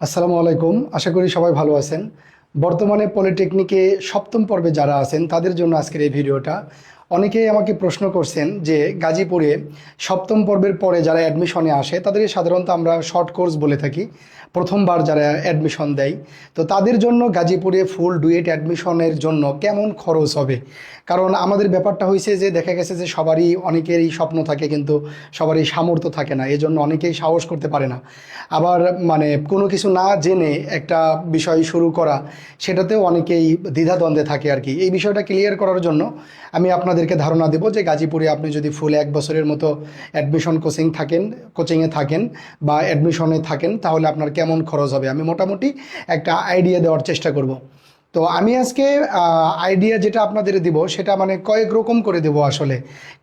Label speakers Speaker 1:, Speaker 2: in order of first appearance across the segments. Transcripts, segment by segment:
Speaker 1: আসসালামু আলাইকুম। আশা করি সবাই ভালো আছেন। বর্তমানে পলিটেকনিকে সপ্তম পর্বে যারা আছেন, তাদের জন্য আজকের এই ভিডিওটা। অনেকেই আমাকে প্রশ্ন করছেন যে গাজীপুরে সপ্তম পর্বের পরে যারা অ্যাডমিশনে আসে তাদেরকে সাধারণত আমরা শর্ট কোর্স বলে থাকি। প্রথমবার যারা অ্যাডমিশন দেয়। তো তাদের জন্য গাজীপুরে ফুল ডুয়েট অ্যাডমিশনের জন্য কেমন খরচ হবে? কারণ আমাদের ব্যাপারটা হয়েছে যে, দেখা গেছে যে সবারই অনেকেরই স্বপ্ন থাকে কিন্তু সবারই সামর্থ্য থাকে না। এজন্য অনেকেই সাহস করতে পারে না। আবার মানে কোনো কিছু না জেনে একটা বিষয় শুরু করা, সেটাতেও অনেকেই দ্বিধাদ্বন্দ্বে থাকে আর কি। এই বিষয়টা ক্লিয়ার করার জন্য আমি আপনাদেরকে ধারণা দেব যে গাজীপুরে আপনি যদি ফুল এক বছরের মতো অ্যাডমিশন কোচিং থাকেন কোচিংয়ে থাকেন বা অ্যাডমিশনে থাকেন, তাহলে আপনার কেমন খরচ হবে? আমি মোটামুটি একটা আইডিয়া দেওয়ার চেষ্টা করব। তো আমি আজকে আইডিয়া যেটা আপনাদের দিব, সেটা মানে কয়েক রকম করে দেব আসলে।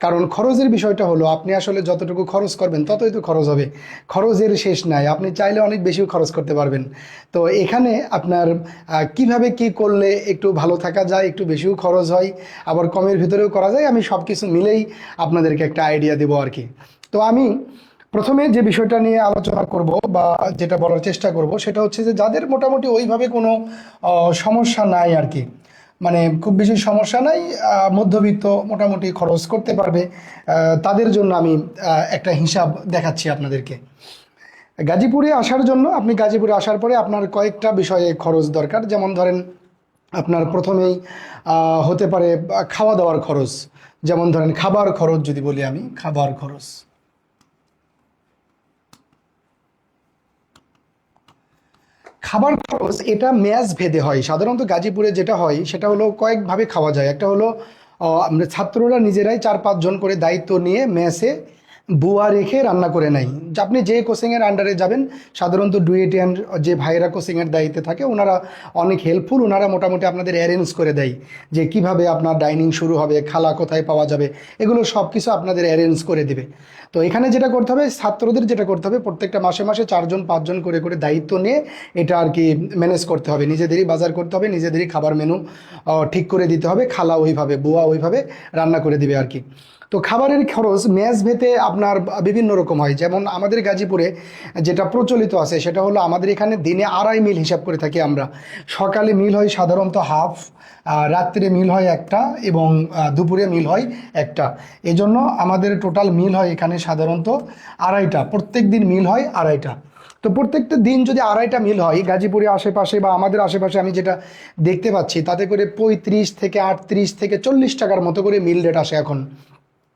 Speaker 1: কারণ খরচের বিষয়টা হলো, আপনি আসলে যতটুকু খরচ করবেন, ততই তো খরচ হবে। খরচের শেষ নাই, আপনি চাইলে অনেক বেশি খরচ করতে পারবেন। তো এখানে আপনার কীভাবে কি করলে একটু ভালো থাকা যায়, একটু বেশিও খরচ হয়, আবার কমের ভিতরেও করা যায়, আমি সব কিছু মিলেই আপনাদেরকে একটা আইডিয়া দেবো আর কি। তো আমি প্রথমে যে বিষয়টা নিয়ে আলোচনা করব বা যেটা বলার চেষ্টা করব, সেটা হচ্ছে যে যাদের মোটামুটি ওইভাবে কোনো সমস্যা নাই আর কি। মানে খুব বেশি সমস্যা নাই মধ্যবিত্ত মোটামুটি খরচ করতে পারবে। তাদের জন্য আমি একটা হিসাব দেখাচ্ছি আপনাদেরকে। গাজীপুরে আসার জন্য, আপনি গাজীপুরে আসার পরে আপনার কয়েকটা বিষয়ে খরচ দরকার। যেমন ধরেন, আপনার প্রথমেই হতে পারে খাওয়া দাওয়ার খরচ। যেমন ধরেন, খাবার খরচ যদি বলি আমি, খাবার খরচ। খাবার খরচ, এটা ম্যাচ ভেদে হয়। সাধারণত গাজীপুরে যেটা হয়, সেটা হলো কয়েকভাবে খাওয়া যায়। একটা হলো ছাত্ররা নিজেরাই চার পাঁচজন করে দায়িত্ব নিয়ে ম্যাচে বুয়া রেখে রান্না করে নেয়। আপনি যে কোচিংয়ের আন্ডারে যাবেন, সাধারণত ডুয়েটিয়ান যে ভাইরা কোচিংয়ের দায়িত্বে থাকে, ওনারা অনেক হেল্পফুল ওনারা মোটামুটি আপনাদের অ্যারেঞ্জ করে দেয় যে কীভাবে আপনার ডাইনিং শুরু হবে, খালা কোথায় পাওয়া যাবে, এগুলো সব কিছু আপনাদের অ্যারেঞ্জ করে দেবে। তো এখানে যেটা করতে হবে, ছাত্রদের যেটা করতে হবে, প্রত্যেকটা মাসে মাসে চারজন, পাঁচজন করে করে দায়িত্ব নিয়ে এটা আর কি ম্যানেজ করতে হবে। নিজেদেরই বাজার করতে হবে, নিজেদেরই খাবার মেনু ঠিক করে দিতে হবে, খালা ওইভাবে, বুয়া ওইভাবে রান্না করে দিবে আর কি। তো খাবারের খরচ ম্যাচ ভেতে আপনার বিভিন্ন রকম হয়। যেমন আমাদের গাজীপুরে যেটা প্রচলিত আছে, সেটা হলো আমাদের এখানে দিনে আড়াই মিল হিসাব করে থাকি আমরা। সকালে মিল হয় সাধারণত হাফ রাত্রে মিল হয় একটা এবং দুপুরে মিল হয় একটা। এজন্য আমাদের টোটাল মিল হয় এখানে সাধারণত আড়াইটা। প্রত্যেক দিন মিল হয় আড়াইটা। তো প্রত্যেকটা দিন যদি আড়াইটা মিল হয়, গাজীপুরে আশেপাশে বা আমাদের আশেপাশে আমি যেটা দেখতে পাচ্ছি, তাতে করে পঁয়ত্রিশ থেকে আটত্রিশ থেকে চল্লিশ টাকার মতো করে মিল রেট আসে এখন।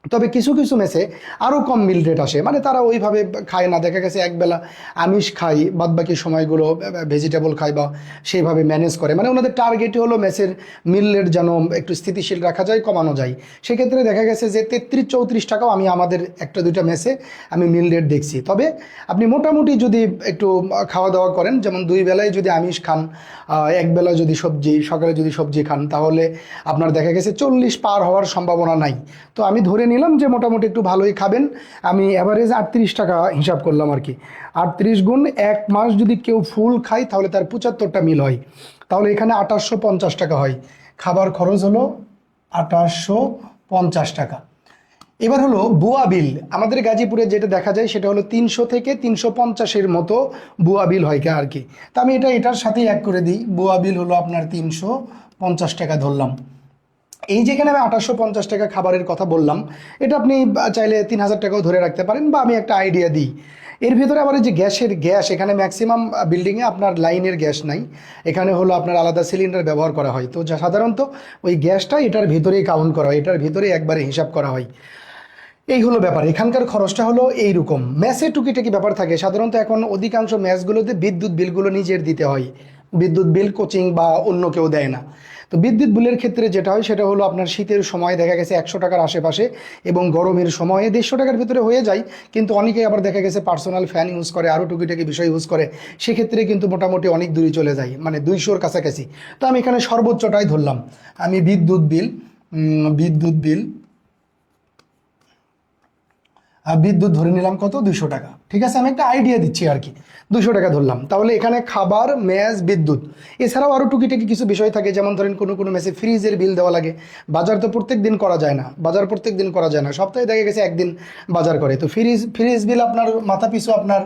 Speaker 1: তবে কিছু কিছু মেসে আরও কম মিল রেট আসে। মানে তারা ওইভাবে খায় না। দেখা গেছে একবেলা আমিষ খাই বাদ বাকি সময়গুলো ভেজিটেবল খায় বা সেইভাবে ম্যানেজ করে। মানে ওনাদের টার্গেটই হলো মেসের মিল রেট যেন একটু স্থিতিশীল রাখা যায় কমানো যায়। সেক্ষেত্রে দেখা গেছে যে তেত্রিশ চৌত্রিশ টাকাও আমি আমাদের একটা দুইটা মেসে আমি মিল রেট দেখছি। তবে আপনি মোটামুটি যদি একটু খাওয়া দাওয়া করেন যেমন দুই বেলায় যদি আমিষ খান আহ, এক বেলা যদি সবজি সকালে যদি সবজি খান তাহলে আপনার দেখা গেছে চল্লিশ পার হওয়ার সম্ভাবনা নাই। তো আমি ধরে নিলাম যে মোটামুটি একটু ভালোই খাবেন। আমি অ্যাভারেজ আটত্রিশ টাকা হিসাব করলাম আর কি। আটত্রিশ গুণ এক মাস যদি কেউ ফুল খায়, তাহলে তার পঁচাত্তরটা মিল হয়। তাহলে এখানে আঠাশশো পঞ্চাশ টাকা হয়। খাবার খরচ হলো আঠাশশো পঞ্চাশ টাকা। এবার হলো বুয়া বিল। আমাদের গাজীপুরে যেটা দেখা যায়, সেটা হলো তিনশো থেকে তিনশো পঞ্চাশের মতো বুয়া বিল হয় আর কি। তা আমি এটা, এটার সাথেই এক করে দিই। বুয়া বিল হলো আপনার তিনশো পঞ্চাশ টাকা ধরলাম। এই যেখানে আমি আঠাশশো পঞ্চাশ টাকা খাবারের কথা বললাম, এটা আপনি চাইলে তিন হাজার টাকাও ধরে রাখতে পারেন বা আমি একটা আইডিয়া দিই। এর ভিতরে আবার যে গ্যাসের গ্যাস, এখানে ম্যাক্সিমাম বিল্ডিংয়ে আপনার লাইনের গ্যাস নাই। এখানে হলো আপনার আলাদা সিলিন্ডার ব্যবহার করা হয়। তো যা সাধারণত ওই গ্যাসটা এটার ভিতরেই কাউন্ট করা হয়, এটার ভিতরেই একবারে হিসাব করা হয়। এই হলো ব্যাপার। এখানকার খরচটা হলো এই এইরকম। ম্যাচে টুকিটাকি ব্যাপার থাকে। সাধারণত এখন অধিকাংশ ম্যাচগুলোতে বিদ্যুৎ বিলগুলো নিজের দিতে হয়। বিদ্যুৎ বিল কোচিং বা অন্য কেউ দেয় না। তো বিদ্যুৎ বিলের ক্ষেত্রে যেটা হয়, সেটা হলো আপনার শীতের সময় দেখা গেছে একশো টাকার আশেপাশে এবং গরমের সময়ে দেড়শো টাকার ভিতরে হয়ে যায়। কিন্তু অনেকেই আবার দেখা গেছে পার্সোনাল ফ্যান ইউজ করে আরও টুকিটাকি বিষয় ইউজ করে। সেক্ষেত্রে কিন্তু মোটামুটি অনেক দূরে চলে যায় মানে দুইশোর কাছাকাছি। তো আমি এখানে সর্বোচ্চটাই ধরলাম। আমি বিদ্যুৎ বিল বিদ্যুৎ বিল বিদ্যুৎ ধরে নিলাম কত? দুইশো টাকা। ঠিক আছে, আমি একটা আইডিয়া দিচ্ছি আর কি। দুশো টাকা ধরলাম। তাহলে এখানে খাবার ম্যাচ বিদ্যুৎ, এছাড়াও আরও টুকিটাকি কিছু বিষয় থাকে, যেমন ধরেন কোনো কোনো মেসে ফ্রিজের বিল দেওয়া লাগে। বাজার তো প্রত্যেক দিন করা যায় না। বাজার প্রত্যেক দিন করা যায় না। সপ্তাহে দেখা গেছে একদিন বাজার করে। তো ফ্রিজ ফ্রিজ বিল আপনার মাথা পিছু আপনার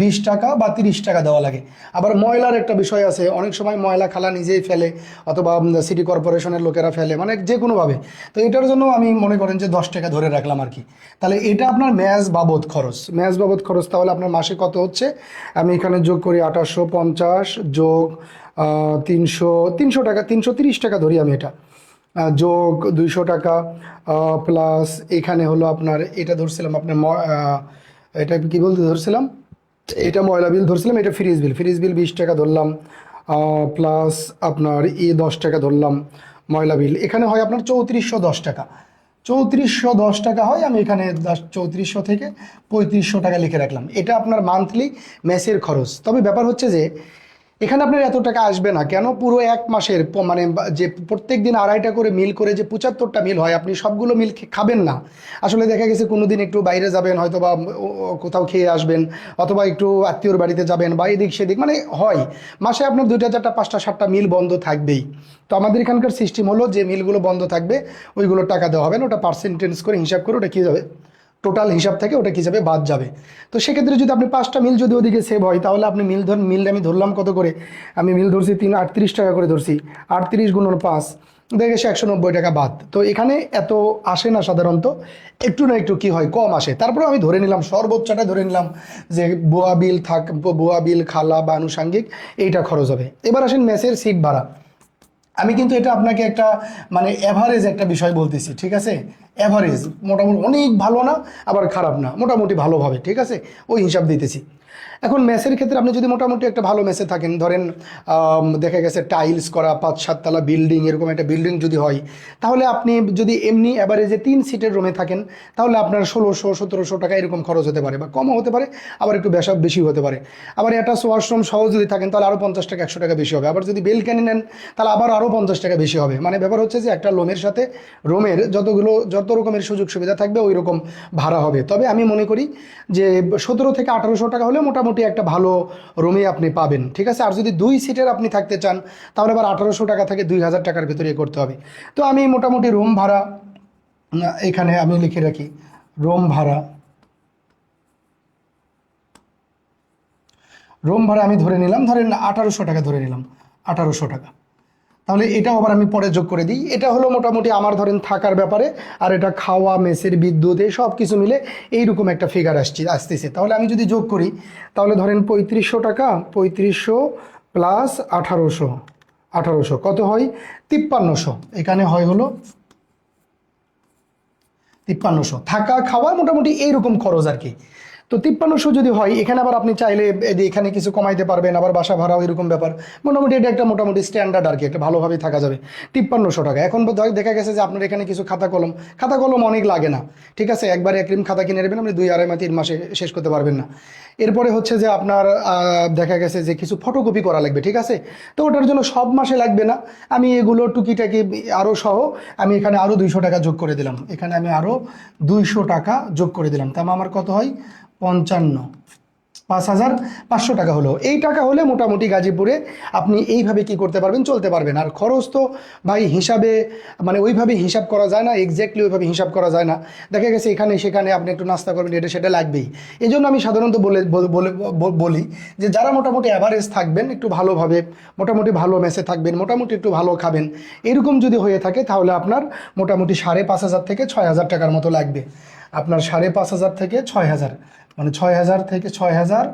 Speaker 1: বিশ টাকা বা তিরিশ টাকা দেওয়া লাগে। আবার ময়লার একটা বিষয় আছে। অনেক সময় ময়লা খালা নিজেই ফেলে, অথবা সিটি কর্পোরেশনের লোকেরা ফেলে মানে যে কোনোভাবে। তো এটার জন্য আমি মনে করেন যে দশ টাকা ধরে রাখলাম আর কি। তাহলে এটা আপনার ম্যাচ বাবদ খরচ। ম্যাচ বাবদ খরচ তাহলে আপনার মাসে কত হচ্ছে? আমি এখানে যোগ করি আঠাশশো পঞ্চাশ যোগ তিনশো তিনশো টাকা, তিনশো তিরিশ টাকা ধরি আমি এটা। যোগ দুইশো টাকা প্লাস এখানে হলো আপনার, এটা ধরছিলাম আপনার এটা কি বলতে ধরছিলাম? এটা ময়লা বিল ধরছিলাম, এটা ফ্রিজ বিল ফ্রিজ বিল বিশ টাকা ধরলাম প্লাস আপনার এ দশ টাকা ধরলাম ময়লা বিল এখানে হয় আপনার চৌত্রিশশো দশ টাকা। চৌত্রিশশো দশ টাকা হয়, আমি এখানে চৌত্রিশশো থেকে পঁয়ত্রিশশো টাকা লিখে রাখলাম। এটা আপনার মান্থলি মেসের খরচ। তবে ব্যাপার হচ্ছে যে এখানে আপনার এত টাকা আসবে না। কেন? পুরো এক মাসের মানে যে প্রত্যেক দিন আড়াইটা করে মিল করে যে পঁচাত্তরটা মিল হয়, আপনি সবগুলো মিল খাবেন না। আসলে দেখা গেছে কোনো দিন একটু বাইরে যাবেন, হয়তো বা কোথাও খেয়ে আসবেন, অথবা একটু আত্মীয়র বাড়িতে যাবেন বা এদিক সেদিক মানে হয়। মাসে আপনার দুইটা, চারটা, পাঁচটা, সাতটা মিল বন্ধ থাকবেই। তো আমাদের এখানকার সিস্টেম হলো যে মিলগুলো বন্ধ থাকবে, ওইগুলো টাকা দেওয়া হবে না, ওটা পার্সেন্টেজ করে হিসাব করে ওটা কী যাবে টোটাল হিসাব থেকে ওটা যাবে? বাদ যাবে। তো সেক্ষেত্রে যদি আপনি পাঁচটা মিল যদি ওদিকে সেভ হয়, তাহলে আপনি মিল ধর, মিল আমি ধরলাম কত করে? আমি মিল ধরছি তিন, আটত্রিশ টাকা করে ধরছি। আটত্রিশ গুণন পাঁচ, দেখে গেছে একশো নব্বই টাকা বাদ। তো এখানে এত আসে না সাধারণত। একটু না একটু কি হয়? কম আসে। তারপরে আমি ধরে নিলাম, সর্বোচ্চটা ধরে নিলাম যে বোয়া বিল থাক, বোয়া বিল, খালা বা আনুষাঙ্গিক, এইটা খরচ হবে। এবার আসেন মেসের সিট ভাড়া। আমি কিন্তু এটা আপনাকে একটা মানে অ্যাভারেজ একটা বিষয় বলতেছি, ঠিক আছে? অ্যাভারেজ মোটামুটি অনেক ভালো না, আবার খারাপ না, মোটামুটি ভালোভাবে, ঠিক আছে? ওই হিসাব দিতেছি। এখন মেসের ক্ষেত্রে আপনি যদি মোটামুটি একটা ভালো মেসে থাকেন, ধরেন দেখা গেছে টাইলস করা, পাঁচ সাততলা বিল্ডিং এরকম একটা বিল্ডিং যদি হয়, তাহলে আপনি যদি এমনি অ্যাভারেজে তিন সিটের রুমে থাকেন, তাহলে আপনার ষোলোশো, সতেরোশো টাকা এরকম খরচ হতে পারে বা কমও হতে পারে, আবার একটু বেশা বেশি হতে পারে। আবার একটা ওয়াশরুম সহ যদি থাকেন, তাহলে আরও পঞ্চাশ টাকা, একশো টাকা বেশি হবে। আবার যদি বেলকানি নেন, তাহলে আবার আরও পঞ্চাশ টাকা বেশি হবে। মানে ব্যাপার হচ্ছে যে একটা লোমের সাথে রোমের যতগুলো, যত রকমের সুযোগ সুবিধা থাকবে ওই রকম ভাড়া হবে। তবে আমি মনে করি যে সতেরো থেকে আঠারোশো টাকা হলে মোটামুটি একটা ভালো রুমে আপনি পাবেন, ঠিক আছে? আর যদি দুই সিটের আপনি থাকতে চান, তাহলে আবার আঠারোশো টাকা থেকে দুই হাজার টাকার ভিতরে করতে হবে। তো আমি মোটামুটি রুম ভাড়া এখানে আমি লিখে রাখি রুম ভাড়া। রুম ভাড়া আমি ধরে নিলাম, ধরেন আঠারোশো টাকা ধরে নিলাম, আঠারোশো টাকা। তাহলে এটাও আবার আমি পরে যোগ করে দিই। এটা হলো মোটামুটি আমার ধরেন থাকার ব্যাপারে, আর এটা খাওয়া, মেসের বিদ্যুৎ, এই সব কিছু মিলে এইরকম একটা ফিগার আসছে, আসতেছে। তাহলে আমি যদি যোগ করি, তাহলে ধরেন পঁয়ত্রিশশো টাকা, পঁয়ত্রিশশো প্লাস আঠারোশো আঠারোশো, কত হয়? তিপ্পান্নশো। এখানে হয় হলো তিপ্পান্নশো। থাকা, খাওয়া মোটামুটি এইরকম খরচ আর কি। তো তিপ্পান্নশো যদি হয়, এখানে আবার আপনি চাইলে এখানে কিছু কমাইতে পারবেন, আবার বাসা ভাড়াও এরকম ব্যাপার। মোটামুটি এটা একটা মোটামুটি স্ট্যান্ডার্ড আর কি, একটা ভালোভাবে থাকা যাবে। তিপ্পান্নশো টাকা। এখন দেখা গেছে যে আপনার এখানে কিছু খাতা কলম খাতা কলম অনেক লাগে না। ঠিক আছে, একবারে একরিম খাতা কিনে নেবেন, আপনি দুই, আড়াই মাস, তিন মাসে শেষ করতে পারবেন না। এরপরে হচ্ছে যে আপনার দেখা গেছে যে কিছু ফটোকপি করা লাগবে, ঠিক আছে? তো ওটার জন্য সব মাসে লাগবে না। আমি এগুলো টুকিটাকি আরও সহ, আমি এখানে আরও দুইশো টাকা যোগ করে দিলাম। এখানে আমি আরও দুইশো টাকা যোগ করে দিলাম। তার আমার কত হয়? পঞ্চান্ন। পাঁচ হাজার পাঁচশো টাকা হলো। এই টাকা হলে মোটামুটি গাজীপুরে আপনি এইভাবে কি করতে পারবেন, চলতে পারবেন। আর খরচ তো ভাই হিসাবে মানে ওইভাবে হিসাব করা যায় না এক্স্যাক্টলি ওইভাবে হিসাব করা যায় না। দেখা গেছে এখানে সেখানে আপনি একটু নাস্তা করবেন, এটা সেটা লাগবেই। এই জন্য আমি সাধারণত বলে, বলে- যে যারা মোটামুটি অ্যাভারেজ থাকবেন, একটু ভালোভাবে, মোটামুটি ভালো মেসে থাকবেন, মোটামুটি একটু ভালো খাবেন, এরকম যদি হয়ে থাকে তাহলে আপনার মোটামুটি সাড়ে পাঁচ হাজার থেকে ছয় হাজার টাকার মতো লাগবে। আপনার সাড়ে পাঁচ হাজার থেকে ছয় হাজার মানে ছয় হাজার থেকে ছয় হাজার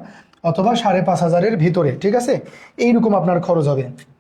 Speaker 1: অথবা সাড়ে পাঁচ হাজারের ভিতরে, ঠিক আছে? এইরকম আপনার খরচ হবে।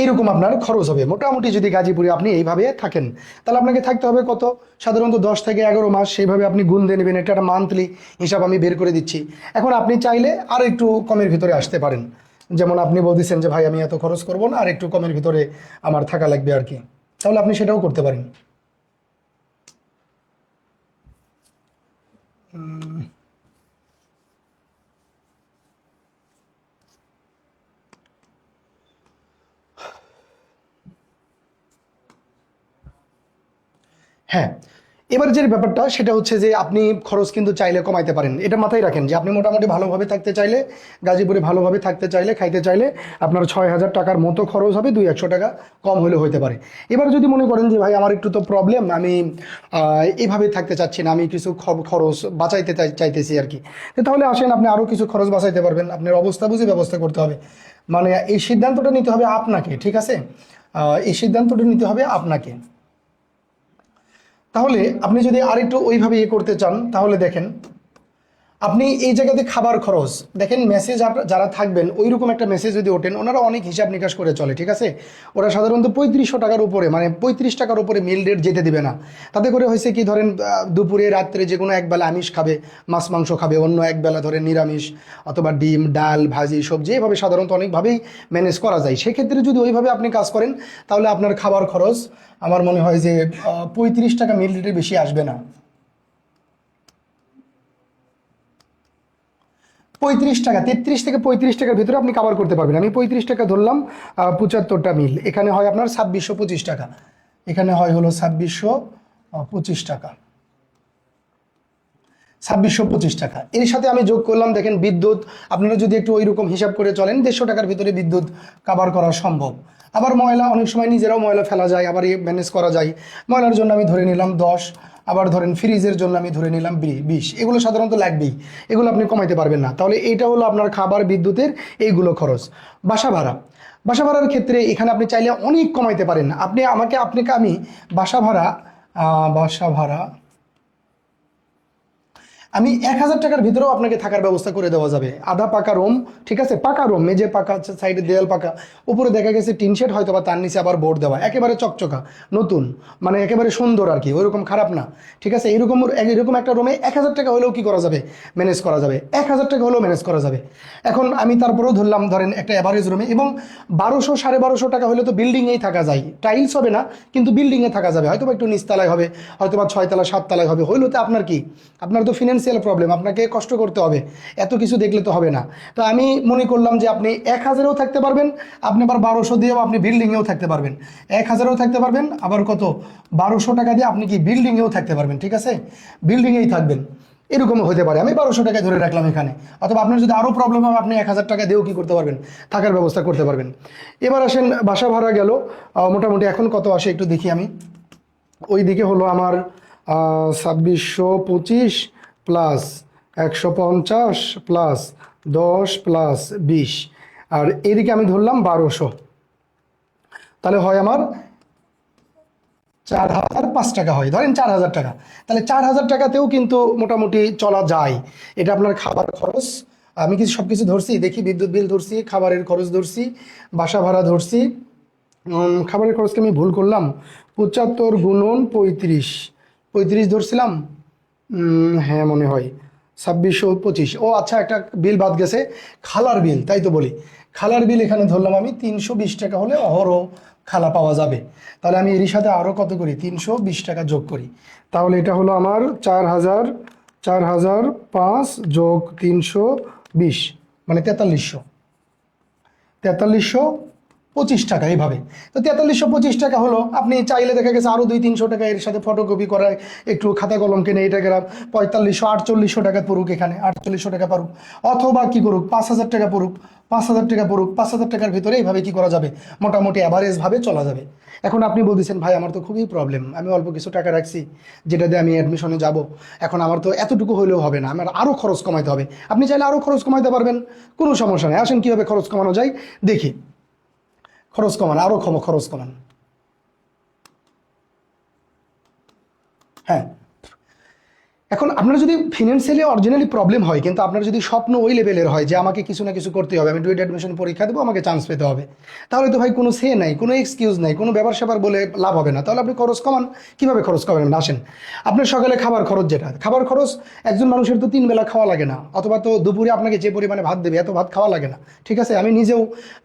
Speaker 1: এইরকম আপনার খরচ হবে। মোটামুটি যদি গাজীপুরে আপনি এইভাবে থাকেন, তাহলে আপনাকে থাকতে হবে কত? সাধারণত দশ থেকে এগারো মাস সেইভাবে আপনি গুণ দিয়ে নেবেন। এটা একটা মান্থলি হিসাব আমি বের করে দিচ্ছি। এখন আপনি চাইলে আর একটু কমের ভিতরে আসতে পারেন। যেমন আপনি বলতেছেন যে, ভাই, আমি এত খরচ করব না, আর একটু কমের ভিতরে আমার থাকা লাগবে আর কি। তাহলে আপনি সেটাও করতে পারেন। হ্যাঁ এবার যে ব্যাপারটা, সেটা হচ্ছে যে আপনি খরচ কিন্তু চাইলে কমাইতে পারেন। এটা মাথায় রাখেন যে আপনি মোটামুটি ভালোভাবে থাকতে চাইলে, গাজীপুরে ভালোভাবে থাকতে চাইলে, খাইতে চাইলে আপনার ছয় হাজার টাকার মতো খরচ হবে, দুই একশো টাকা কম হলে হতে পারে। এবার যদি মনে করেন যে, ভাই, আমার একটু তো প্রবলেম আমি এভাবে থাকতে চাচ্ছি না, আমি কিছু খরচ বাঁচাইতে চাই- চাইতেছি আর কি। তাহলে আসেন, আপনি আরও কিছু খরচ বাঁচাইতে পারবেন। আপনার অবস্থা বুঝে ব্যবস্থা করতে হবে। মানে এই সিদ্ধান্তটা নিতে হবে আপনাকে, ঠিক আছে? এই সিদ্ধান্তটা নিতে হবে আপনাকে। তাহলে আপনি যদি আরেকটু ওইভাবে ইয়ে করতে চান তাহলে দেখেন। আপনি এই জায়গাতে খাবার খরচ, দেখেন মেসেজ যারা থাকবেন ওই রকম একটা মেসেজ যদি ওঠেন, ওনারা অনেক হিসাব নিকাশ করে চলে, ঠিক আছে? ওরা সাধারণত পঁয়ত্রিশশো টাকার উপরে মানে পঁয়ত্রিশ টাকার উপরে মিল রেট যেতে দিবে না। তাতে করে হয়েছে কি, ধরেন দুপুরে, রাত্রে যে কোনো একবেলা আমিষ খাবে, মাছ, মাংস খাবে, অন্য একবেলা ধরেন নিরামিষ অথবা ডিম, ডাল, ভাজি, সবজি, এভাবে সাধারণত অনেকভাবেই ম্যানেজ করা যায়। সেক্ষেত্রে যদি ওইভাবে আপনি কাজ করেন, তাহলে আপনার খাবার খরচ, আমার মনে হয় যে পঁয়ত্রিশ টাকা মিল রেটের বেশি আসবে না। পঁয়ত্রিশ টাকা, তেত্রিশ থেকে পঁয়ত্রিশ টাকার ভিতরে আপনি কাভার করতে পারবেন। আমি পঁয়ত্রিশ টাকা ধরলাম পঁচাত্তরটা মিল। এখানে হয় আপনার ছাব্বিশশো পঁচিশ টাকা। এখানে হয় হলো ছাব্বিশশো পঁচিশ টাকা। ছাব্বিশশো পঁচিশ টাকা। এর সাথে আমি যোগ করলাম, দেখেন বিদ্যুৎ। আপনারা যদি একটু ওই রকম হিসাব করে চলেন, দেড়শো টাকার ভিতরে বিদ্যুৎ কাভার করা সম্ভব। আবার ময়লা, অনেক সময় নিজেরাও ময়লা ফেলা যায়, আবার ম্যানেজ করা যায়। ময়লার জন্য আমি ধরে নিলাম দশ। আবার ধরেন ফ্রিজের জন্য আমি ধরে নিলাম বিশ এগুলো সাধারণত লাগবেই। এগুলো আপনি কমাইতে পারবেন না। তাহলে এইটা হলো আপনার খাবার, বিদ্যুতের এইগুলো খরচ। বাসা ভাড়া। বাসা ভাড়ার ক্ষেত্রে এখানে আপনি চাইলে অনেক কমাইতে পারেন। আপনি আমাকে, আপনাকে আমি বাসা ভাড়া বাসা ভাড়া আমি এক হাজার টাকার ভিতরেও আপনাকে থাকার ব্যবস্থা করে দেওয়া যাবে। আধা পাকা রুম, ঠিক আছে? পাকা রুম মেঝে পাকা সাইডে দেয়াল পাকা। উপরে দেখা গেছে টিন শেড হয়তো বা তার নিচে আবার বোর্ড দেওয়া। একেবারে চকচকা, নতুন মানে একেবারে সুন্দর আর কি, ওইরকম খারাপ না। ঠিক আছে? এইরকম এরকম একটা রুমে এক হাজার টাকা হলেও কি করা যাবে? ম্যানেজ করা যাবে। এক হাজার টাকা হলেও ম্যানেজ করা যাবে। এখন আমি তারপরেও ধরলাম, ধরেন একটা অ্যাভারেজ রুমে এবং বারোশো, সাড়ে বারোশো টাকা হলে তো বিল্ডিংয়েই থাকা যায়। টাইলস হবে না, কিন্তু বিল্ডিংয়ে থাকা যাবে। হয়তো বা একটু নিচতলায় হবে হয়তো বা ছয়তলা, সাততলায় হবে। হইলেও তো আপনার কি? আপনার তো ফিনান্সিয়াল প্রবলেম আপনাকে কষ্ট করতে হবে। এত কিছু দেখলে তো হবে না। তো আমি মনে করলাম যে আপনি এক হাজারেও থাকতে পারবেন, আপনি আবার বারোশো দিয়েও আপনি বিল্ডিংয়েও থাকতে পারবেন। এক হাজারেও থাকতে পারবেন, আবার কত? বারোশো টাকা দিয়ে আপনি কি বিল্ডিংয়েও থাকতে পারবেন, ঠিক আছে? বিল্ডিংয়েই থাকবেন। এরকম হতে পারে। আমি বারোশো টাকায় ধরে রাখলাম এখানে। অথবা আপনার যদি আরও প্রবলেম হয়, আপনি এক হাজার টাকা দিয়েও কী করতে পারবেন? থাকার ব্যবস্থা করতে পারবেন। এবার আসেন, বাসা ভাড়া গেল। মোটামুটি এখন কত আসে একটু দেখি আমি। ওই দিকে হলো আমার ছাব্বিশশো পঁচিশ। প্লাস একশো পঞ্চাশ প্লাস দশ প্লাস বিশ। আর এদিকে আমি ধরলাম বারোশো। তাহলে হয় আমার চার হাজার পাঁচ টাকা হয়। ধরেন চার হাজার টাকা। তাহলে চার হাজার টাকাতেও কিন্তু মোটামুটি চলা যায়। এটা আপনার খাবার খরচ। আমি কিছু সব কিছু ধরছি? দেখি বিদ্যুৎ বিল ধরছি, খাবারের খরচ ধরছি, বাসা ভাড়া ধরছি। খাবারের খরচকে আমি ভুল করলাম। পঁচাত্তর গুণন পঁয়ত্রিশ। পঁয়ত্রিশ ধরছিলাম। হ্যাঁ মনে হয়। ছাব্বিশশো পঁচিশ। ও আচ্ছা একটা বিল বাদ গেছে। খালার বিল, তাই তো বলি। খালার বিল এখানে ধরলাম আমি তিনশো বিশ টাকা হলে অহরহ খালা পাওয়া যাবে। তাহলে আমি এরই সাথে আরও কত করি? তিনশো বিশ টাকা যোগ করি। তাহলে এটা হলো আমার চার হাজার চার হাজার পাঁচ যোগ তিনশো বিশ মানে তেতাল্লিশশো। তেতাল্লিশশো পঁচিশ টাকা এইভাবে। তো তেতাল্লিশশো পঁচিশ টাকা হলো, আপনি চাইলে দেখা গেছে আরও দুই তিনশো টাকা এর সাথে ফটোকপি করায়, একটু খাতা কলম কিনে এটা গেলাম, পঁয়তাল্লিশশো, আটচল্লিশশো টাকা পড়ুক এখানে, আটচল্লিশশো টাকা পড়ুক। অথবা কি করুক, পাঁচ হাজার টাকা পড়ুক, পাঁচ হাজার টাকা পড়ুক, পাঁচ হাজার টাকার ভিতরে এইভাবে কি করা যাবে? মোটামুটি অ্যাভারেজভাবে চলা যাবে। এখন আপনি বলতেছেন, ভাই, আমার তো খুবই প্রবলেম আমি অল্প কিছু টাকা রাখছি যেটা দিয়ে আমি অ্যাডমিশনে যাব। এখন আমার তো এতটুকু হলেও হবে না, আমার আরও খরচ কমাইতে হবে। আপনি চাইলে আরও খরচ কমাইতে পারবেন, কোনো সমস্যা নেই। আসেন কীভাবে খরচ কমানো যায়, দেখি। খরচ কমান আরও খরচ কমান। হ্যাঁ। এখন আপনার যদি ফিনান্সিয়ালি অরিজিনালি প্রবলেম হয়, কিন্তু আপনার যদি স্বপ্ন ওই লেভেলের হয় যে আমাকে কিছু না কিছু করতে হবে, আমি ডুয়েট অ্যাডমিশন পরীক্ষা দেবো, আমাকে চান্স পেতে হবে, তাহলে তো ভাই কোনো সে নাই, কোনো এক্সকিউজ নাই, কোনো ব্যাপার স্যাপার বলে লাভ হবে না। তাহলে আপনি খরচ কমান। কীভাবে খরচ কমাবেন? আসেন। আপনার সকালে খাবার খরচ যেটা, খাবার খরচ একজন মানুষের তো তিন বেলা খাওয়া লাগে না, অথবা তো দুপুরে আপনাকে যে পরিমাণে ভাত দেবে, এত ভাত খাওয়া লাগে না। ঠিক আছে? আমি নিজেও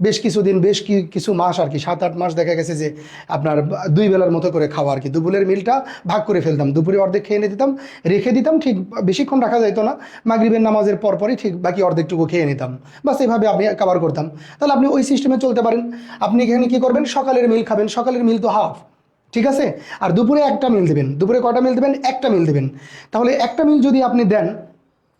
Speaker 1: বেশ কিছুদিন, বেশ কিছু মাস আর কি সাত আট মাস দেখা গেছে যে আপনার দুই বেলার মতো করে খাওয়া আর কি। দুপুরের মিলটা ভাগ করে ফেলতাম, দুপুরে অর্ধেক খেয়ে নিয়ে দিতাম রেখে দিতাম, ঠিক বেশিক্ষণ রাখা যাইতো না। মাগরিবের নামাজের পরপরই ঠিক বাকি অর্ধেকটুকু খেয়ে নিতাম। বাস এইভাবে আমি কাবার করতাম। তাহলে আপনি ওই সিস্টেমে চলতে পারেন। আপনি এখানে কি করবেন? সকালের মিল খাবেন। সকালের মিল তো হাফ ঠিক আছে? আর দুপুরে একটা মিল দেবেন। দুপুরে কটা মিল দেবেন? একটা মিল দেবেন। তাহলে একটা মিল যদি আপনি দেন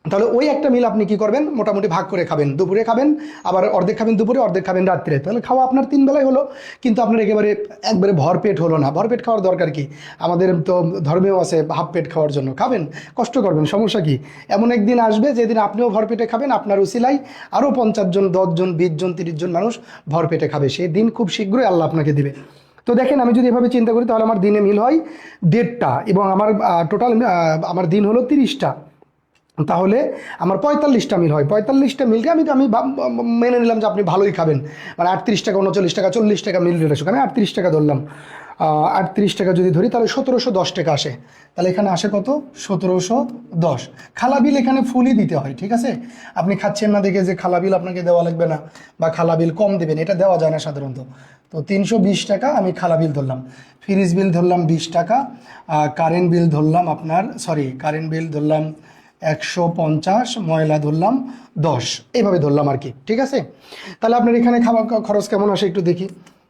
Speaker 1: তাহলে ওই একটা মিল আপনি কি করবেন? মোটামুটি ভাগ করে খাবেন। দুপুরে খাবেন, আবার অর্ধেক খাবেন দুপুরে, অর্ধেক খাবেন রাত্রে। তাহলে খাওয়া আপনার তিন বেলায় হলো, কিন্তু আপনার একেবারে একবারে ভরপেট হলো না। ভরপেট খাওয়ার দরকার কি? আমাদের তো ধর্মেও আছে হাফ পেট খাওয়ার জন্য। খাবেন, কষ্ট করবেন, সমস্যা কি? এমন একদিন আসবে যেদিন আপনিও ভরপেটে খাবেন, আপনার উসিলাই আরও পঞ্চাশ জন দশজন বিশ জন, তিরিশ জন মানুষ ভরপেটে খাবে। সেই দিন খুব শীঘ্রই আল্লাহ আপনাকে দিবে। তো দেখেন, আমি যদি এভাবে চিন্তা করি, তাহলে আমার দিনে মিল হয় দেড়টা এবং আমার টোটাল আমার দিন হলো তিরিশটা। তাহলে আমার পঁয়তাল্লিশটা মিল হয়। পঁয়তাল্লিশটা মিলকে আমি আমি মেনে নিলাম যে আপনি ভালোই খাবেন। মানে আটত্রিশ টাকা, উনচল্লিশ টাকা, চল্লিশ টাকা মিল রেট আমি আটত্রিশ টাকা ধরলাম। আটত্রিশ টাকা যদি ধরি তাহলে সতেরোশো দশ টাকা আসে। তাহলে এখানে আসে কত? সতেরোশো দশ। খালা বিল এখানে ফুলই দিতে হয়, ঠিক আছে? আপনি খাচ্ছেন না দেখে যে খালা বিল আপনাকে দেওয়া লাগবে না বা খালা বিল কম দেবেন, এটা দেওয়া যায় না সাধারণত। তো তিনশো বিশ টাকা আমি খালা বিল ধরলাম। ফ্রিজ বিল ধরলাম বিশ টাকা কারেন্ট বিল ধরলাম আপনার সরি কারেন্ট বিল ধরলাম একশো পঞ্চাশ, ময়লা ধরলাম দশ। এইভাবে ধরলাম আর কি, ঠিক আছে? তাহলে আপনার এখানে খাবার খরচ কেমন আসে একটু দেখি।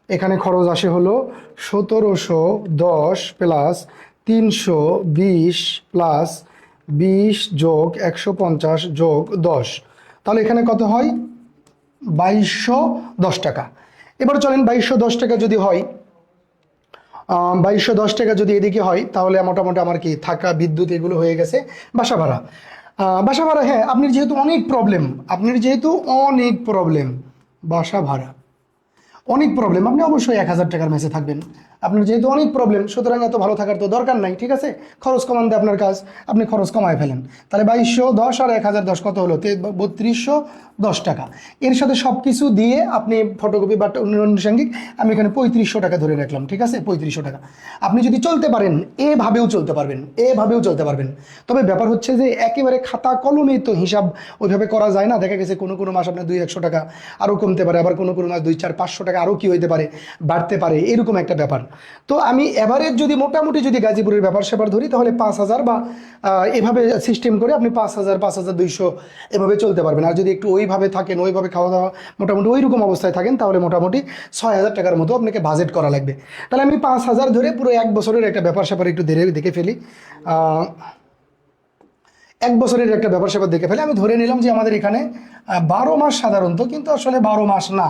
Speaker 1: এখানে খরচ আসে হলো সতেরোশো দশ প্লাস তিনশো বিশ প্লাস বিশ যোগ একশো পঞ্চাশ যোগ দশ। তাহলে এখানে কত হয়? বাইশশো দশ টাকা। এবার চলেন বাইশশো দশ টাকা যদি হয় বাইশশো দশ টাকা যদি এদিকে হয়, তাহলে মোটামুটি আমার কি থাকা, বিদ্যুৎ এগুলো হয়ে গেছে, বাসা ভাড়া। বাসা ভাড়া হ্যাঁ আপনার যেহেতু অনেক প্রবলেম আপনার যেহেতু অনেক প্রবলেম বাসা ভাড়া। অনেক প্রবলেম আপনি অবশ্যই এক হাজার টাকার মেসে থাকবেন। আপনার যেহেতু অনেক প্রবলেম সুতরাং এত ভালো থাকার তো দরকার নাই, ঠিক আছে? খরচ কমান দেয় আপনার কাজ, আপনি খরচ কমায় ফেলেন। তাহলে বাইশশো দশ আর এক হাজার দশ কত হলো? বত্রিশশো দশ টাকা। এর সাথে সব কিছু দিয়ে আপনি ফটোকপি বা আনুষঙ্গিক আমি এখানে পঁয়ত্রিশশো টাকা ধরে রাখলাম, ঠিক আছে? পঁয়ত্রিশশো টাকা। আপনি যদি চলতে পারেন, এভাবেও চলতে পারবেন, এভাবেও চলতে পারবেন। তবে ব্যাপার হচ্ছে যে, একেবারে খাতা কলমে তো হিসাব ওইভাবে করা যায় না। দেখা গেছে কোনো কোনো মাস আপনার দুই একশো টাকা, আরও কমতে পারে, আবার কোনো কোনো মাস দুই, চার, পাঁচশো টাকা আরও কি হইতে পারে, বাড়তে পারে, এরকম একটা ব্যাপার। তো আমি এভারেজ যদি মোটামুটি যদি গাজীপুরের ব্যাপার স্যাপার ধরি, তাহলে পাঁচ হাজার বা এভাবে সিস্টেম করে আপনি পাঁচ হাজার পাঁচ হাজার দুইশো এভাবে চলতে পারবেন। আর যদি একটু ওইভাবে থাকেন, ওইভাবে খাওয়া দাওয়া মোটামুটি ওই রকম অবস্থায় থাকেন, তাহলে মোটামুটি ছয় হাজার টাকার মতো আপনাকে বাজেট করা লাগবে। তাহলে আমি পাঁচ হাজার ধরে পুরো এক বছরের একটা ব্যাপার স্যাপার একটু দেখে ফেলি। এক বছরের একটা ব্যাপার স্যাপার দেখে ফেলে। আমি ধরে নিলাম যে আমাদের এখানে বারো মাস সাধারণত, কিন্তু আসলে বারো মাস না।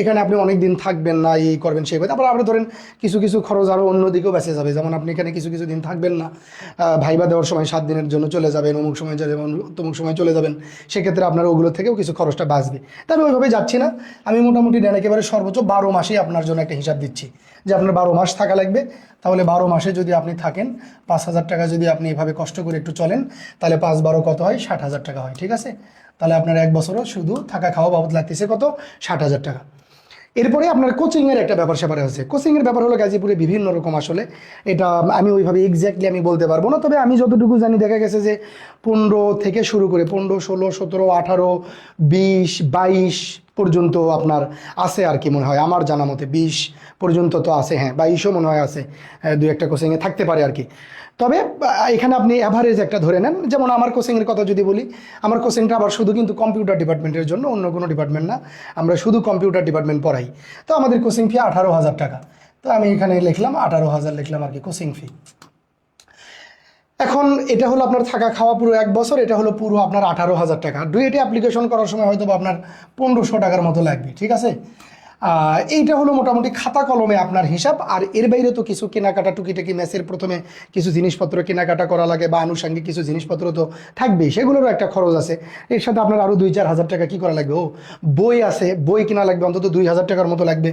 Speaker 1: এখানে আপনি অনেক দিন থাকবেন না, এই করবেন, সেই তারপর আপনি ধরেন কিছু কিছু খরচ আরও অন্যদিকেও বেঁচে যাবে। যেমন আপনি এখানে কিছু কিছু দিন থাকবেন না ভাইবা দেওয়ার সময় সাত দিনের জন্য চলে যাবেন, অমুক সময় যাবেন, তমুক সময় চলে যাবেন। সেক্ষেত্রে আপনার ওগুলো থেকেও কিছু খরচটা বাঁচবে। তবে ওইভাবে যাচ্ছি না। আমি মোটামুটি নেন একেবারে সর্বোচ্চ বারো মাসেই আপনার জন্য একটা হিসাব দিচ্ছি। যে আপনার বারো মাস থাকা লাগবে। তাহলে বারো মাসে যদি আপনি থাকেন, পাঁচ হাজার টাকা যদি আপনি এভাবে কষ্ট করে একটু চলেন, তাহলে পাঁচ বারো কত হয়? ষাট হাজার টাকা হয়, ঠিক আছে? তাহলে আপনার এক বছরও শুধু থাকা খাওয়া বাবদ লাগতেছে কত? ষাট হাজার টাকা। এরপরে আপনার কোচিংয়ের একটা ব্যাপার স্যাপার আছে কোচিংয়ের ব্যাপার হলো গাজীপুরে বিভিন্ন রকম আসলে। এটা আমি ওইভাবে এক্স্যাক্টলি আমি বলতে পারব না, তবে আমি যতটুকু জানি দেখা গেছে যে পনেরো থেকে শুরু করে পনেরো, ষোলো, সতেরো, আঠারো, বিশ, বাইশ পর্যন্ত আপনার আছে আর কি মনে হয়। আমার জানা মতে বিশ পর্যন্ত তো আছে হ্যাঁ বাইশও মনে হয় আছে দু একটা কোচিংয়ে থাকতে পারে আর কি। তবে এখানে আপনি অ্যাভারেজ একটা ধরে নেন। যেমন আমার কোচিংয়ের কথা যদি বলি, আমার কোচিংটা আবার শুধু কিন্তু কম্পিউটার ডিপার্টমেন্টের জন্য, অন্য কোনো ডিপার্টমেন্ট না। আমরা শুধু কম্পিউটার ডিপার্টমেন্ট পড়াই। তো আমাদের কোচিং ফি আঠারো হাজার টাকা। তো আমি এখানে লিখলাম আঠারো হাজার লিখলাম আর কি কোচিং ফি এখন এটা হলো আপনার থাকা খাওয়া পুরো এক বছর, এটা হলো পুরো আপনার আঠারো হাজার টাকা। ডুয়েটে অ্যাপ্লিকেশন করার সময় হয়তো আপনার পনেরোশো টাকার মতো লাগবে, ঠিক আছে? এইটা হলো মোটামুটি খাতা কলমে আপনার হিসাব, আর এর বাইরে তো কিছু কেনাকাটা টুকিটাকি ম্যাচের প্রথমে কিছু জিনিসপত্র কেনাকাটা করা লাগে, বা আনুষঙ্গিক কিছু জিনিসপত্র তো থাকবেই, সেগুলোরও একটা খরচ আছে। এর সাথে আপনার আরও দুই চার হাজার টাকা কী করা লাগবে? ও, বই আছে, বই কেনা লাগবে, অন্তত দুই হাজার টাকার মতো লাগবে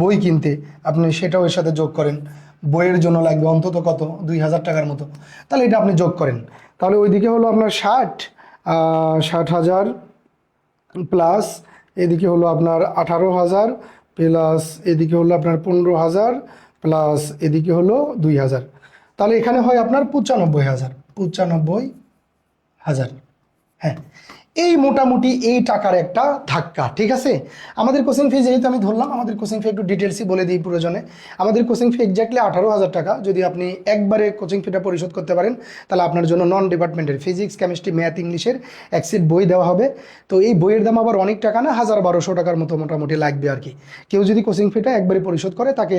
Speaker 1: বই কিনতে। আপনি সেটাও এর সাথে যোগ করেন। বইয়ের জন্য লাগবে অন্তত কত? দুই হাজার টাকার মতো। তাহলে এটা আপনি যোগ করেন। তাহলে ওইদিকে হলো আপনার ষাট ষাট হাজার প্লাস এদিকে হলো আপনার আঠারো হাজার প্লাস এদিকে হলো আপনার পনেরো হাজার প্লাস এদিকে হলো দুই হাজার। তাহলে এখানে হয় আপনার পঁচানব্বই হাজার পঁচানব্বই হাজার। হ্যাঁ। এই মোটামুটি এই টাকার একটা ধাক্কা, ঠিক আছে? আমাদের কোচিং ফি যেহেতু আমি ধরলাম, আমাদের কোচিং ফি একটু ডিটেলসই বলে দিই প্রয়োজনে আমাদের কোচিং ফি এক্স্যাক্টলি আঠারো হাজার টাকা, যদি আপনি একবারে কোচিং ফিটা পরিশোধ করতে পারেন, তাহলে আপনার জন্য নন ডিপার্টমেন্টের ফিজিক্স কেমিস্ট্রি ম্যাথ ইংলিশের একসিট বই দেওয়া হবে। তো এই বইয়ের দাম আবার অনেক টাকা না, হাজার বারোশো টাকার মতো মোটামুটি লাগবে আর কি। কেউ যদি কোচিং ফিটা একবারে পরিশোধ করে, তাকে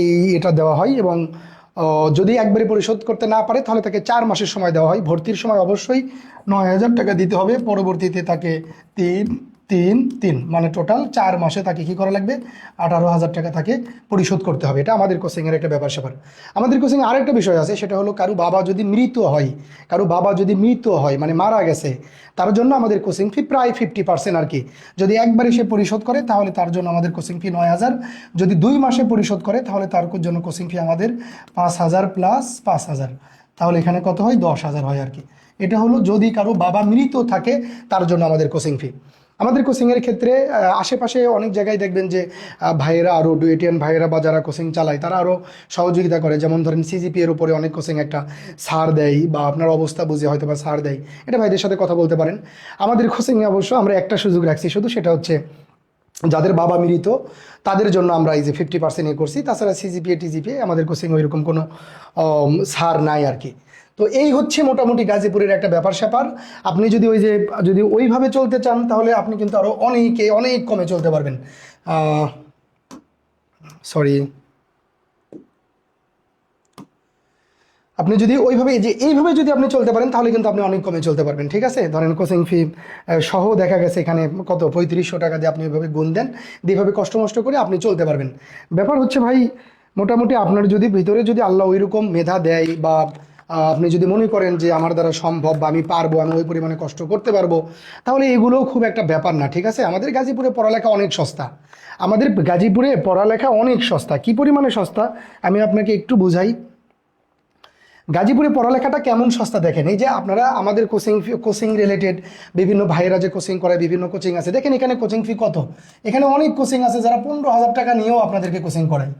Speaker 1: এই এটা দেওয়া হয় এবং যদি একবারে পরিশোধ করতে না পারে, তাহলে তাকে চার মাসের সময় দেওয়া হয়। ভর্তির সময় অবশ্যই নয় হাজার টাকা দিতে হবে। পরবর্তীতে তাকে তিন তিন তিন মানে টোটাল চার মাসে তাকে কি করা লাগবে? আঠারো হাজার টাকা তাকে পরিশোধ করতে হবে। এটা আমাদের কোচিংয়ের একটা ব্যাপার স্যাপার। আমাদের কোচিংয়ে আরেকটা বিষয় আছে, সেটা হলো কারও বাবা যদি মৃত হয়, কারও বাবা যদি মৃত হয় মানে মারা গেছে, তার জন্য আমাদের কোচিং ফি প্রায় ফিফটি পার্সেন্ট আর কি। যদি একবারে সে পরিশোধ করে, তাহলে তার জন্য আমাদের কোচিং ফি নয় হাজার। যদি দুই মাসে পরিশোধ করে, তাহলে তার জন্য কোচিং ফি আমাদের পাঁচ হাজার প্লাস পাঁচ হাজার। তাহলে এখানে কত হয়? দশ হাজার হয় আর কি। এটা হলো যদি কারও বাবা মৃত থাকে, তার জন্য আমাদের কোচিং ফি আমাদের কোচিংয়ের ক্ষেত্রে আশেপাশে অনেক জায়গায় দেখবেন যে ভাইয়েরা আরও ডুয়েটিয়ান ভাইয়েরা বা যারা কোচিং চালায়, তারা আরও সহযোগিতা করে। যেমন ধরেন সিজিপি এর উপরে অনেক কোচিং একটা ছাড় দেয় বা আপনার অবস্থা বুঝে হয়তো বা ছাড় দেয়। এটা ভাইদের সাথে কথা বলতে পারেন। আমাদের কোচিংয়ে অবশ্য আমরা একটা সুযোগ রাখছি, শুধু সেটা হচ্ছে যাদের বাবা মৃত, তাদের জন্য আমরা এই যে ফিফটি পার্সেন্ট ইয়ে করছি। তাছাড়া সিজিপিএ টিজিপিএ আমাদের কোচিং ওইরকম কোনো ছাড় নাই আর কি। তো এই হচ্ছে মোটামুটি গাজীপুরের একটা ব্যাপার স্যাপার। আপনি যদি ওই যে, যদি ওইভাবে চলতে চান, তাহলে আপনি কিন্তু আরও অনেকে, অনেক কমে চলতে পারবেন। সরি আপনি যদি ওইভাবে যে এইভাবে যদি আপনি চলতে পারেন, তাহলে কিন্তু আপনি অনেক কমে চলতে পারবেন। ঠিক আছে? ধরেন কোচিং ফি সহ দেখা গেছে এখানে কত, পঁয়ত্রিশশো টাকা দিয়ে আপনি ওইভাবে গুণ দেন, দিয়ে এইভাবে কষ্ট মষ্ট করে আপনি চলতে পারবেন। ব্যাপার হচ্ছে ভাই, মোটামুটি আপনার যদি ভিতরে যদি আল্লাহ ওইরকম মেধা দেয় বা আপনি যদি মনে করেন যে আমার দ্বারা সম্ভব বা আমি পারব, আমি ওই পরিমাণে কষ্ট করতে পারব, তাহলে এগুলোও খুব একটা ব্যাপার না, ঠিক আছে? আমাদের গাজীপুরে পড়ালেখা অনেক সস্তা। আমাদের গাজীপুরে পড়ালেখা অনেক সস্তা। কি পরিমাণে সস্তা? আমি আপনাকে একটু বুঝাই। গাজীপুরে পড়ালেখাটা কেমন সস্তা দেখেন? এই যে আপনারা আমাদের কোচিং ফি, কোচিং রিলেটেড বিভিন্ন ভাইয়েরা যে কোচিং করায়, বিভিন্ন কোচিং আছে। দেখেন এখানে কোচিং ফি কত? এখানে অনেক কোচিং আছে যারা পনেরো হাজার টাকা নিয়েও আপনাদেরকে কোচিং করায়।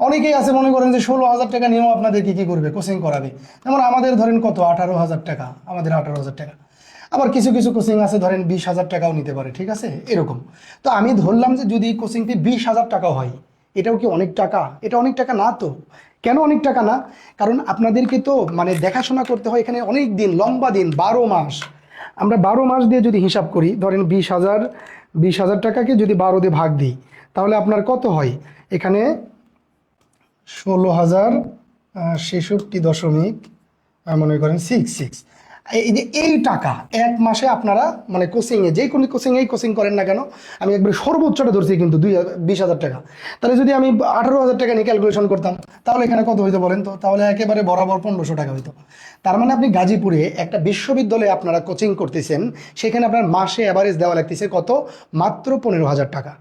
Speaker 1: অনেকেই আছে মনে করেন যে ষোলো হাজার টাকা নিয়েও আপনাদেরকে কী করবে? কোচিং করাবে। যেমন আমাদের ধরেন কত? আঠারো হাজার টাকা। আমাদের আঠারো হাজার টাকা। আবার কিছু কিছু কোচিং আছে ধরেন বিশ হাজার টাকাও নিতে পারে, ঠিক আছে? এরকম। তো আমি ধরলাম যে যদি কোচিং ফি বিশ হাজার টাকাও হয়, এটাও কি অনেক টাকা? এটা অনেক টাকা না তো। কেন অনেক টাকা না? কারণ আপনাদেরকে তো মানে দেখাশোনা করতে হয় এখানে অনেক দিন, লম্বা দিন, বারো মাস। আমরা বারো মাস দিয়ে যদি হিসাব করি, ধরেন বিশ হাজার বিশ হাজার টাকাকে যদি বারো দিয়ে ভাগ দিই, তাহলে আপনার কত হয়? এখানে ষোলো হাজার ছেষট্টি দশমিক মনে করেন সিক্স সিক্স এই যে এই টাকা এক মাসে আপনারা মানে কোচিংয়ে যে কোনো কোচিংয়েই কোচিং করেন না কেন, আমি একবার সর্বোচ্চটা ধরছি কিন্তু দুই বিশ হাজার টাকা। তাহলে যদি আমি আঠারো হাজার টাকা নিয়ে ক্যালকুলেশন করতাম, তাহলে এখানে কত হইতো বলেন তো? তাহলে একেবারে বরাবর পনেরোশো টাকা হইতো। তার মানে আপনি গাজীপুরে একটা বিশ্ববিদ্যালয়ে আপনারা কোচিং করতেছেন, সেখানে আপনার মাসে অ্যাভারেজ দেওয়া লাগতেছে কত? মাত্র পনেরো হাজার টাকা।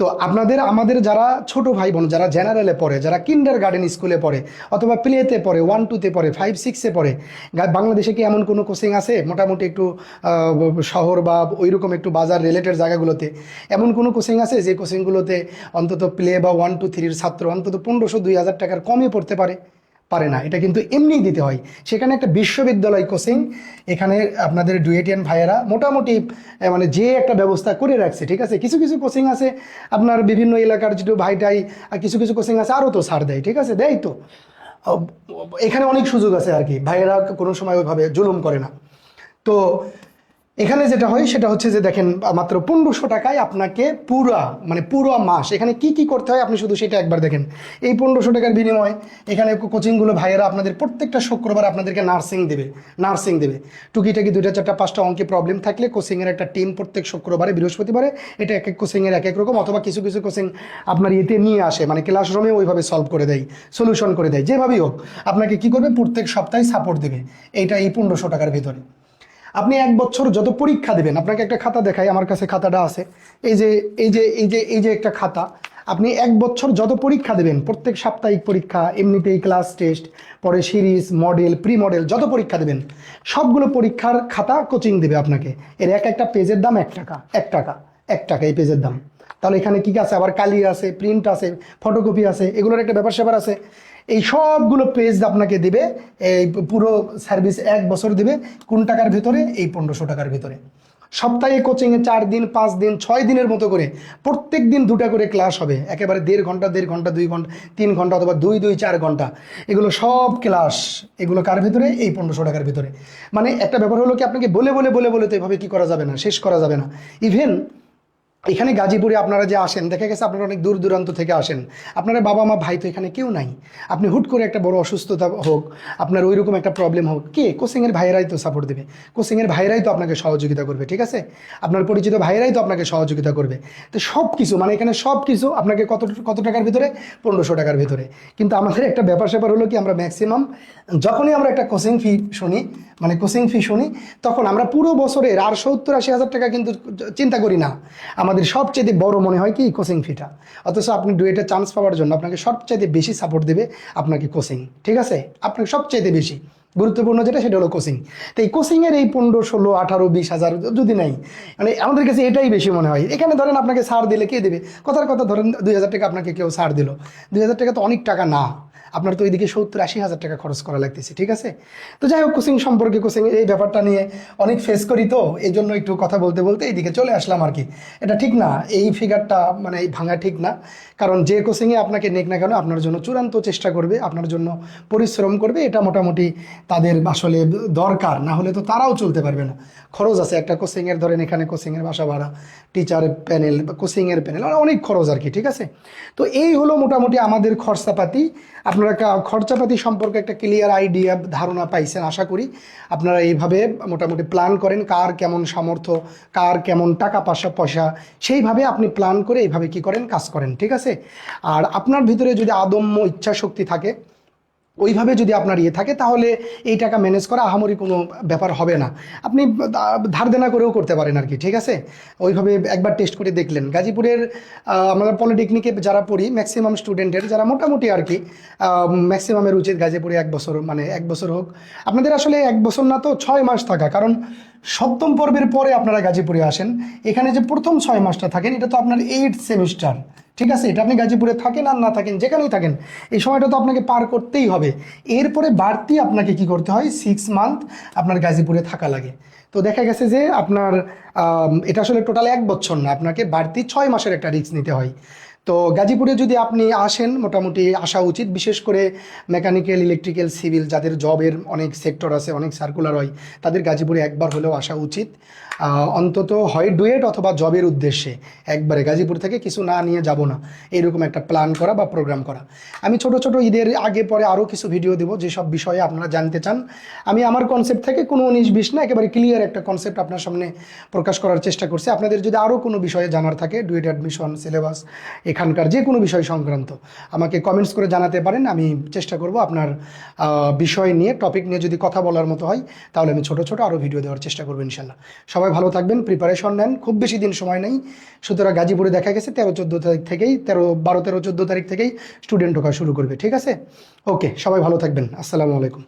Speaker 1: তো আপনাদের, আমাদের যারা ছোট ভাই বোন যারা জেনারেলে পড়ে, যারা কিন্ডার গার্ডেন স্কুলে পড়ে, অথবা প্লেতে পড়ে ওয়ান টুতে পড়ে ফাইভ সিক্সে পড়ে বাংলাদেশে কি এমন কোনো কোচিং আছে? মোটামুটি একটু শহর বা ওইরকম একটু বাজার রিলেটেড জায়গাগুলোতে, এমন কোনো কোচিং আছে? যে কোচিংগুলোতে অন্তত প্লে বা ওয়ান টু থ্রির ছাত্র অন্তত পনেরোশো, দুই হাজার টাকার কমে পড়তে পারে। পারে না। এটা কিন্তু এমনিই দিতে হয়। সেখানে একটা বিশ্ববিদ্যালয় কোচিং এখানে আপনাদের ডুয়েটিয়ান ভাইয়েরা মোটামুটি মানে যে একটা ব্যবস্থা করে রাখছে, ঠিক আছে? কিছু কিছু কোচিং আছে, আপনার বিভিন্ন এলাকার যেটু ভাইটাই, আর কিছু কিছু কোচিং আছে, আরও তো ছাড় দেয়, ঠিক আছে? দেয় তো? এখানে অনেক সুযোগ আছে আর কি। ভাইয়েরা কোনো সময় ওইভাবে জুলুম করে না। তো এখানে যেটা হয়, সেটা হচ্ছে যে দেখেন, মাত্র পনেরোশো টাকায় আপনাকে পুরা মানে পুরো মাস, এখানে কি কি করতে হয়, আপনি শুধু সেটা একবার দেখেন। এই পনেরোশো টাকার বিনিময়ে এখানে কোচিংগুলো ভাইয়েরা আপনাদের প্রত্যেকটা শুক্রবার আপনাদেরকে নার্সিং দেবে নার্সিং দেবে। টুকিটাকি দুইটা, চারটা, পাঁচটা অঙ্কে প্রবলেম থাকলে কোচিংয়ের একটা টিম প্রত্যেক শুক্রবারে, বৃহস্পতিবারে এটা এক এক কোচিংয়ের এক এক রকম অথবা কিছু কিছু কোচিং আপনার ইয়েতে নিয়ে আসে মানে ক্লাসরুমে ওইভাবে সলভ করে দেয় সলিউশন করে দেয়, যেভাবেই হোক। আপনাকে কি করবে, প্রত্যেক সপ্তাহে সাপোর্ট দেবে, এইটা এই পনেরোশো টাকার ভিতরে। আপনি এক বছর যত পরীক্ষা দেবেন, আপনাকে একটা খাতা দেখাই, আমার কাছে খাতাটা আছে। এই যে এই যে এই যে এই যে একটা খাতা, আপনি এক বছর যত পরীক্ষা দেবেন, প্রত্যেক সাপ্তাহিক পরীক্ষা, এমনিতেই ক্লাস টেস্ট পরে সিরিজ মডেল প্রি মডেল যত পরীক্ষা দেবেন, সবগুলো পরীক্ষার খাতা কোচিং দেবে আপনাকে। এর এক একটা পেজের দাম এক টাকা এক টাকা এক টাকা এই পেজের দাম। তাহলে এখানে কী আছে? আবার কালি আছে প্রিন্ট আছে ফটোকপি আছে, এগুলোর একটা ব্যাপার স্যাপার আছে। এই সবগুলো পেজ আপনাকে দেবে, এই পুরো সার্ভিস এক বছর দেবে, কোন টাকার ভিতরে? এই পনেরোশো টাকার ভিতরে। সপ্তাহে কোচিংয়ে চার দিন, পাঁচ দিন, ছয় দিনের মতো করে প্রত্যেক দিন দুটা করে ক্লাস হবে। একেবারে দেড় ঘণ্টা দেড় ঘণ্টা, দুই ঘণ্টা, তিন ঘণ্টা অথবা দুই দুই, চার ঘণ্টা। এগুলো সব ক্লাস এগুলো কার ভিতরে? এই পনেরোশো টাকার ভিতরে। মানে একটা ব্যাপার হলো কি, আপনাকে বলে বলে বলে বলে তো এভাবে কী করা যাবে না? শেষ করা যাবে না। ইভেন এখানে গাজীপুরে আপনারা যে আসেন, দেখা গেছে আপনারা অনেক দূর দূরান্ত থেকে আসেন। আপনারা বাবা মা ভাই তো এখানে কেউ নাই। আপনি হুট করে একটা বড় অসুস্থতা হোক, আপনার ওই রকম একটা প্রবলেম হোক, কে? কোচিংয়ের ভাইয়েরাই তো সাপোর্ট দেবে। কোচিংয়ের ভাইয়েরাই তো আপনাকে সহযোগিতা করবে, ঠিক আছে? আপনার পরিচিত ভাইয়েরাই তো আপনাকে সহযোগিতা করবে। তো সব কিছু মানে এখানে সব কিছু আপনাকে কত কত টাকার ভিতরে? পনেরোশো টাকার ভিতরে। কিন্তু আমাদের একটা ব্যাপার স্যাপার হলো কি, আমরা ম্যাক্সিমাম যখনই আমরা একটা কোচিং ফি শুনি মানে কোচিং ফি শুনি, তখন আমরা পুরো বছরের আর সত্তর আশি হাজার টাকা কিন্তু চিন্তা করি না। আমাদের সবচেয়ে বড় মনে হয় কি কোচিং ফিটা অথচ আপনি ডুয়েটে চান্স পাওয়ার জন্য আপনাকে সবচাইতে বেশি সাপোর্ট দেবে আপনাকে কোচিং, ঠিক আছে? আপনাকে সবচাইতে বেশি। গুরুত্বপূর্ণ যেটা সেটা হলো কোচিং। তো এই কোচিংয়ের এই পনেরো, ষোলো, আঠারো, বিশ হাজার যদি নাই মানে আমাদের কাছে এটাই বেশি মনে হয়। এখানে ধরেন আপনাকে ছাড় দিলে কে দেবে? কথার কথা ধরেন দুই হাজার টাকা আপনাকে কেউ ছাড় দিল। দুই হাজার টাকা তো অনেক টাকা না। আপনার তো ওইদিকে সত্তর আশি হাজার টাকা খরচ করা লাগতেছে, ঠিক আছে? তো যাই হোক কোচিং সম্পর্কে কোচিং এই ব্যাপারটা নিয়ে অনেক ফেস করি তো এই জন্য একটু কথা বলতে বলতে এইদিকে চলে আসলাম আর কি। এটা ঠিক না, এই ফিগারটা মানে এই ভাঙা ঠিক না, কারণ যে কোচিংয়ে আপনাকে নেক না কেন, আপনার জন্য চূড়ান্ত চেষ্টা করবে, আপনার জন্য পরিশ্রম করবে, এটা মোটামুটি তাদের আসলে দরকার, না হলে তো তারাও চলতে পারবে না। খরচ আছে, একটা কোচিংয়ের ধরেন এখানে কোচিংয়ের বাসা ভাড়া টিচার প্যানেল কোচিংয়ের প্যানেল অনেক খরচ আর কি, ঠিক আছে? তো এই হলো মোটামুটি আমাদের খরচাপাতি আপনারা খরচাপাতি সম্পর্কে একটা ক্লিয়ার আইডিয়া ধারণা পাইছেন, আশা করি। আপনারা এইভাবে মোটামুটি প্ল্যান করেন কার কেমন সামর্থ্য, কার কেমন টাকা পয়সা পয়সা, সেইভাবে আপনি প্ল্যান করে এইভাবে কি করেন, কাজ করেন, ঠিক আছে? আর আপনার ভিতরে যদি আদম্য ইচ্ছা শক্তি থাকে ওইভাবে যদি আপনার ইয়ে থাকে, তাহলে এই টাকা ম্যানেজ করা আহামরি কোনো ব্যাপার হবে না। আপনি ধার দেনা করেও করতে পারেন আর কি ঠিক আছে? ওইভাবে একবার টেস্ট করে দেখলেন। গাজীপুরের আমাদের পলিটেকনিকে যারা পড়ি ম্যাক্সিমাম স্টুডেন্টের যারা মোটামুটি আর কি ম্যাক্সিমামের উচিত গাজীপুরে এক বছর মানে এক বছর হোক। আপনাদের আসলে এক বছর না তো ছয় মাস থাকা, কারণ সপ্তম পর্বের পরে আপনারা গাজীপুরে আসেন। এখানে যে প্রথম ছয় মাসটা থাকেন, এটা তো আপনার এইট সেমিস্টার ঠিক আছে? এটা আপনি গাজীপুরে থাকেন আর না থাকেন, যেখানেই থাকেন, এই সময়টা তো আপনাকে পার করতেই হবে। এরপরে বাড়তি আপনাকে কি করতে হয়? সিক্স মান্থ আপনার গাজীপুরে থাকা লাগে। তো দেখা গেছে যে আপনার এটা আসলে টোটাল এক বছর না, আপনাকে বাড়তি ছয় মাসের একটা রিস্ক নিতে হয়। তো গাজীপুরে যদি আপনি আসেন, মোটামুটি আসা উচিত, বিশেষ করে মেকানিক্যাল ইলেকট্রিক্যাল সিভিল যাদের জবের অনেক সেক্টর আছে, অনেক সার্কুলার হয়, তাদের গাজীপুরে একবার হলেও আসা উচিত। অন্তত হয় ডুয়েট অথবা জবের উদ্দেশ্যে, একবারে গাজীপুর থেকে কিছু না নিয়ে যাব না, এরকম একটা প্ল্যান করা বা প্রোগ্রাম করা। আমি ছোট ছোট ঈদের আগে পরে আরও কিছু ভিডিও দেবো, যেসব বিষয়ে আপনারা জানতে চান। আমি আমার কনসেপ্ট থেকে কোনো উনিশ বিশ না, একেবারে ক্লিয়ার একটা কনসেপ্ট আপনার সামনে প্রকাশ করার চেষ্টা করছি। আপনাদের যদি আরও কোনো বিষয়ে জানার থাকে, ডুয়েট অ্যাডমিশন সিলেবাস, এখানকার যে কোনো বিষয় সংক্রান্ত, আমাকে কমেন্টস করে জানাতে পারেন। আমি চেষ্টা করব আপনার বিষয় নিয়ে, টপিক নিয়ে যদি কথা বলার মতো হয়, তাহলে আমি ছোট ছোট আরও ভিডিও দেওয়ার চেষ্টা করব ইনশাল্লাহ। সবাই ভালো থাকবেন প্রিপারেশন নেন। খুব বেশি দিন সময় নেই। সুতরাং গাজীপুরে দেখা গেছে, তেরো চোদ্দ তারিখ থেকেই, তেরো, বারো, তেরো, চোদ্দ তারিখ থেকেই স্টুডেন্ট ঢোকা শুরু করবে। ঠিক আছে? ওকে সবাই ভালো থাকবেন। আসসালামু আলাইকুম।